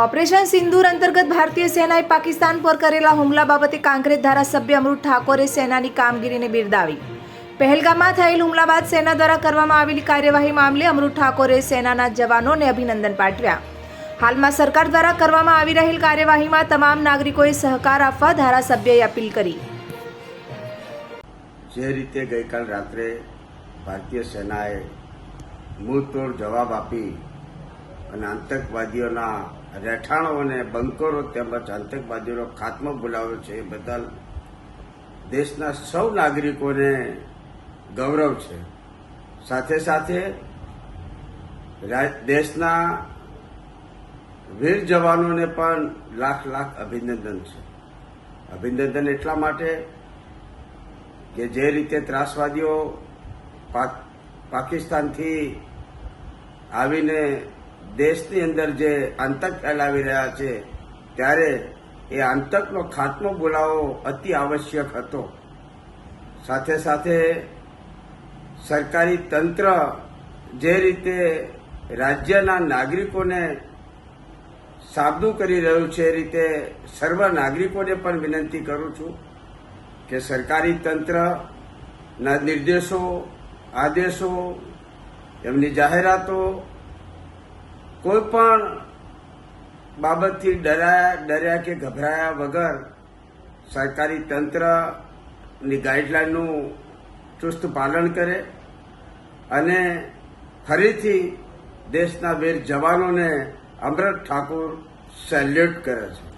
Operation સિંદૂર અંતર્ગત ભારતીય સેનાએ પાકિસ્તાન પર કરેલા હુમલા બાબતે કાંગ્રેસ ધારાસભ્ય અમૃત ઠાકોરે સેનાની કામગીરીને બિરદાવી. પહેલગામમાં થયેલ હુમલા બાદ સેના દ્વારા કરવામાં આવેલી કાર્યવાહી મામલે અમૃત ઠાકોરે સેનાના જવાનોને અભિનંદન પાઠવ્યા. હાલમાં સરકાર દ્વારા કરવામાં આવી રહેલ કાર્યવાહીમાં તમામ નાગરિકોએ સહકાર આપવા ધારાસભ્યએ અપીલ કરી. જે રીતે ગઈકાલ રાત્રે ભારતીય સેનાએ મૂળતોડ જવાબ આપી અને આતંકવાદીઓના રહેઠાણો અને બંકરો તેમજ આતંકવાદીઓનો ખાત્મો બોલાવ્યો છે. એ બદલ દેશના સૌ નાગરિકોને ગૌરવ છે. સાથે સાથે દેશના વીર જવાનોને પણ લાખ લાખ અભિનંદન છે. અભિનંદન એટલા માટે કે જે રીતે ત્રાસવાદીઓ પાક પાકિસ્તાનથી આવીને દેશની અંદર જે આતંક ફેલાવી રહ્યા છે, ત્યારે એ આતંકનો ખાત્મો બોલાવો અતિ આવશ્યક હતો. સાથે સાથે સરકારી તંત્ર જે રીતે રાજ્યના નાગરિકોને સાબદું કરી રહ્યું છે, એ રીતે સર્વ નાગરિકોને પણ વિનંતી કરું છું કે સરકારી તંત્રના નિર્દેશો, આદેશો, એમની જાહેરાતો કોઈ પણ બાબતથી ડરાયા, ડર્યા કે ગભરાયા વગર સરકારી તંત્રની ગાઈડલાઈનનું ચુસ્ત પાલન કરે અને ફરીથી દેશના વીર જવાનોને અમૃત ઠાકુર સેલ્યુટ કરે છે.